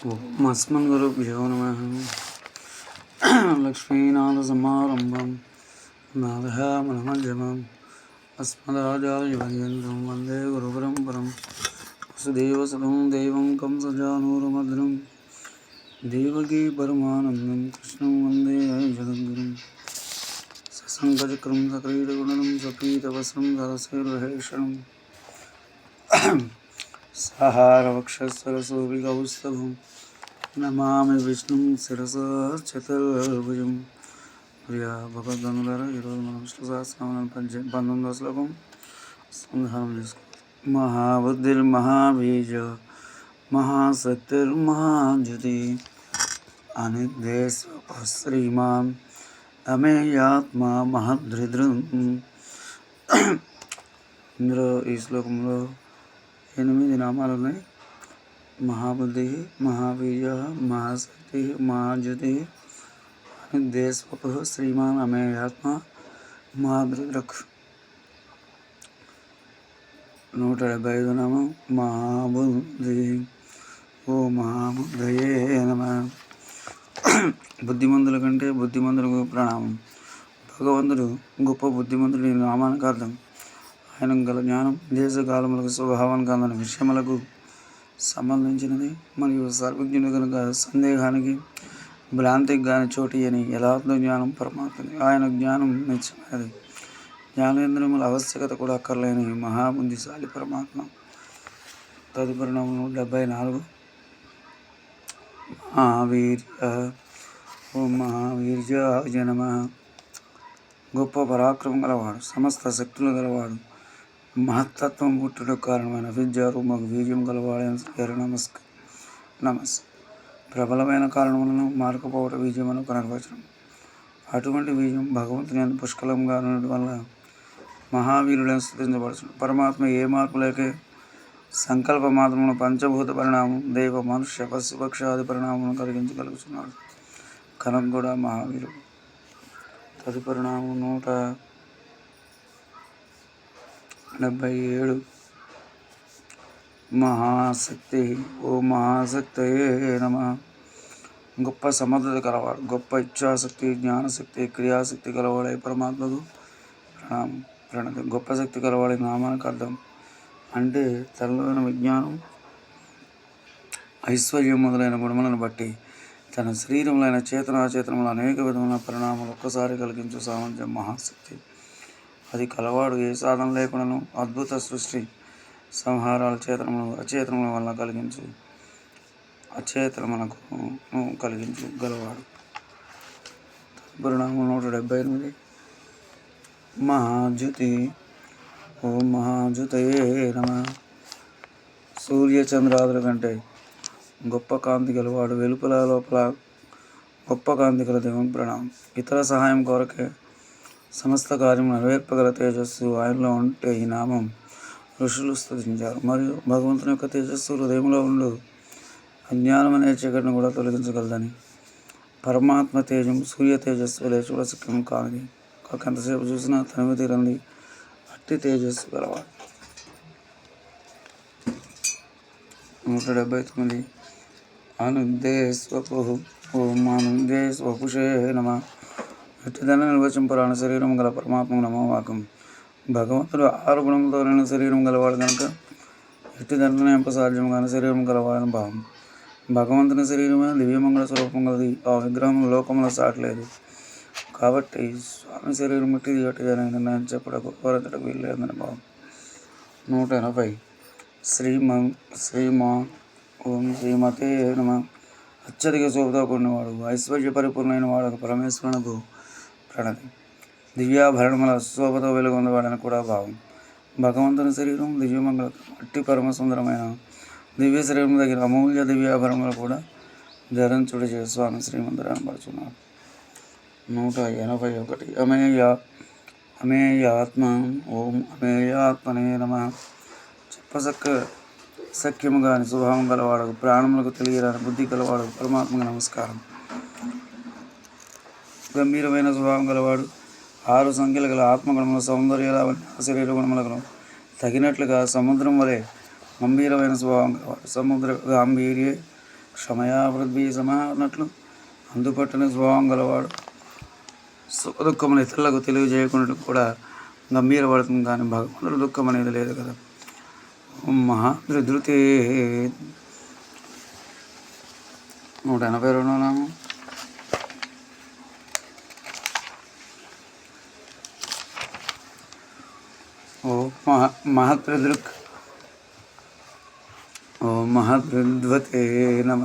तो मस्मन्गुरुभ्यो नमः लक्ष्मीनाथसमारम्भं नादः मनमध्यमम् अस्मदाचार्यपर्यन्तं वंदे गुरुपरम्परं वसुदेवसुतं देवं कंसजानूरमधुरं देवकी సహారవక్షస్వరసోభిగౌస్తవం నమామి విష్ణుం శిరసా చతుర్భుజం. ప్రియా భగవద్గనులారా ఈరోజు మనం విష్ణు సహస్రనామం పంచ పంతొమ్మిదో శ్లోకం. సంధానం చేసుకో. మహాబుద్ధిర్మహాబీజ మహాశక్తిర్మహాజ్యుతి అనిర్దేశ శ్రీమాన్ అమేయాత్మా మహద్రిదృం ఇందులో ఈ శ్లోకంలో ఎనిమిది నామాలు ఉన్నాయి మహాబుద్ధి మహావీర్య మహాశక్తి మహాజ్యుతి దేశపు శ్రీమాన్ అమేయాత్మ మహాదృక్ నూట డెబ్బై ఐదు నామం మహాబుద్ధి. ఓ మహాబుద్ధయే నమ. బుద్ధిమంతుల కంటే బుద్ధిమంతులకు ప్రణామం. భగవంతుడు గొప్ప బుద్ధిమంతుడి నామానికి అర్థం. ఆయన గల జ్ఞానం దేశకాలములకు స్వభావానికి అందని విషయములకు సంబంధించినది. మరియు సర్వజ్ఞుడు కనుక సందేహానికి భ్రాంతికి గాని చోటు అని యథార్థ జ్ఞానం పరమాత్మది. ఆయన జ్ఞానం నిత్యమైనది. జ్ఞానేంద్రముల ఆవశ్యకత కూడా అక్కర్లేని మహాబుద్ధిశాలి పరమాత్మ. తదుపరి నామము డెబ్బై నాలుగు. మహావీర్య ఓ మహావీర్య జనమ గొప్ప పరాక్రమం గలవాడు సమస్త శక్తులు గలవాడు మహత్తత్వం పుట్టుటకు కారణమైన విద్యారు మాకు వీర్యం గలవాడైన పేరు నమస్కారం నమస్ ప్రబలమైన కారణములను మార్కపోవట విజయమను కనర్వచనం. అటువంటి బీజం భగవంతుని అంత పుష్కలంగా ఉండడం వల్ల మహావీరుడని స్థుతించబడుతుంది పరమాత్మ ఏ మార్పు లేకే సంకల్ప మాత్రమును పంచభూత పరిణామం దైవ మనుష్య పశుపక్షాది పరిణామం కలిగించగలుగుతున్నాడు కనుక కూడా మహావీరుడు. తదుపరి నూట డెబ్భై ఏడు మహాశక్తి ఓ మహాశక్తయే నమ. గొప్ప సమర్థత కలవాడు గొప్ప ఇచ్ఛాశక్తి జ్ఞానశక్తి క్రియాశక్తి కలవాడై పరమాత్మకు ప్రణామం ప్రణతి గొప్ప శక్తి కలవాడి నామానికి అర్థం. అంటే తనలోని విజ్ఞానం ఐశ్వర్యం మొదలైన గుణములను బట్టి తన శరీరములైన చేతన అచేతనములు అనేక విధముల పరిణామాలు ఒక్కసారి కలిగించు సామర్థ్యం మహాశక్తి. అది కలవాడు ఏ సాధన లేకుండాను అద్భుత సృష్టి సంహారాల చేతనములు అచేతనముల వల్ల కలిగించు. అచేతనములకు కలిగించు గలవాడు. పరిణామం నూట డెబ్బై ఎనిమిది. మహాజ్యుతి ఓ మహాజ్యుతయే నమ. సూర్య కంటే గొప్ప కాంతి గలవాడు వెలుపల లోపల గొప్ప కాంతి గల దేవుని ప్రణామం. ఇతర సహాయం కొరకే సమస్త కార్యము నెరవేర్పగల తేజస్సు ఆయనలో ఉంటే ఈ నామం ఋషులు స్థుతించారు మరియు భగవంతుని యొక్క తేజస్సు హృదయంలో ఉండు. అజ్ఞానం అనే చీకటిని కూడా తొలగించగలదని. పరమాత్మ తేజం సూర్య తేజస్సు వలె చూడసక్యం కానిది. కాక ఎంతసేపు చూసినా తనివి తీరంది అట్టి తేజస్సు గలవాడు. నూట డెబ్బై తొమ్మిది. అనుదే స్వపు ఓం అనుదే స్వపుషే నమ. ఎట్టిదన నిర్వచింపరాని శరీరం గల పరమాత్మ నమోవాకం. భగవంతుడు ఆరు గుణములతో నిన్న శరీరం గలవాడు కనుక ఎట్టిదండ్రుని ఎంప సాధ్యం కానీ శరీరం గలవాడని భావం. భగవంతుని శరీరమే దివ్యమంగళ స్వరూపం గలది. ఆ విగ్రహం లోకంలో సాటలేదు కాబట్టి స్వామి శరీరం ఇట్టిది గట్టిదని నిర్ణయం చెప్పడకు కోరతడకు వీల్లేదని భావం. నూట ఎనభై. శ్రీమ శ్రీమా ఓం శ్రీమతే నమ. అత్యధిక శోభతో కూడినవాడు ఐశ్వర్య పరిపూర్ణమైన వాడు పరమేశ్వరునకు ప్రణతి దివ్యాభరణముల శోభతో వెలుగొందవాడని కూడా భావం. భగవంతుని శరీరం దివ్యమంగళ అట్టి పరమ సుందరమైన దివ్య శరీరం దగ్గర అమూల్య దివ్యాభరణములు కూడా ధరించుడు చే స్వామి శ్రీమంతుడు అనబడుచున్నారు నూట ఎనభై ఒకటి. అమేయ అమేయాత్మ ఓం అమేయాత్మనే నమ. చెప్పసక్క సఖ్యము కాని స్వభావం గలవాడు ప్రాణములకు తెలియరాని బుద్ధి గలవాడు పరమాత్మకు నమస్కారం. గంభీరమైన స్వభావం గలవాడు ఆరు సంఖ్యలు గల ఆత్మగుణముల సౌందర్య శరీర గుణములకు తగినట్లుగా సముద్రం వలె గంభీరమైన స్వభావం గలవాడు. సముద్ర గాంభీర్య క్షమయా పృథ్వీ సమా అన్నట్లు స్వభావం గలవాడు. సుఖ దుఃఖములు ఇతరులకు తెలియజేయకుండా కూడా గంభీరపడుతుంది కానీ భగవంతుడు దుఃఖం అనేది లేదు కదా. ఓం నూట ఎనభై రెండో నామం. ఓ మహా మహత్రదృక్ ఓ మహద్వతే నమ.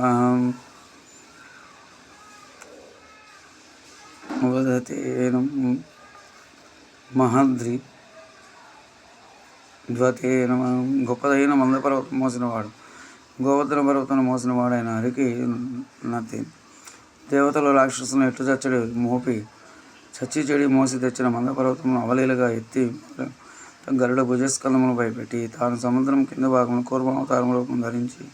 వదతే మహద్రి ద్వతే నమ. గొప్పదైన మందపర్వతం మోసినవాడు. గోవర్ధన పర్వతం మోసినవాడైన హరికి నతి దేవతలు రాక్షసులను ఎట్టు చచ్చడి మోపి. చచ్చి చెడి మోసి తెచ్చిన మందపర్వతమును అవలీలుగా అవలీలగా ఎత్తి గరుడ భుజస్కంధములపై పెట్టి తాను సముద్రం కింద భాగంలో కూర్మావతారం రూపం ధరించి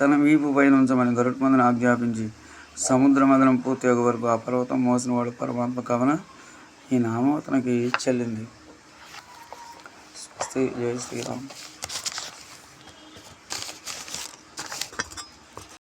తన వీపు పైన ఉంచమని గరుత్మందని ఆజ్ఞాపించి సముద్ర మదనం పూర్తి యొక్క వరకు ఆ పర్వతం మోసిన వాడు పరమాత్మ కవన ఈ నామం అతనికి చెల్లింది. స్వస్తి. జయ శ్రీరామ్.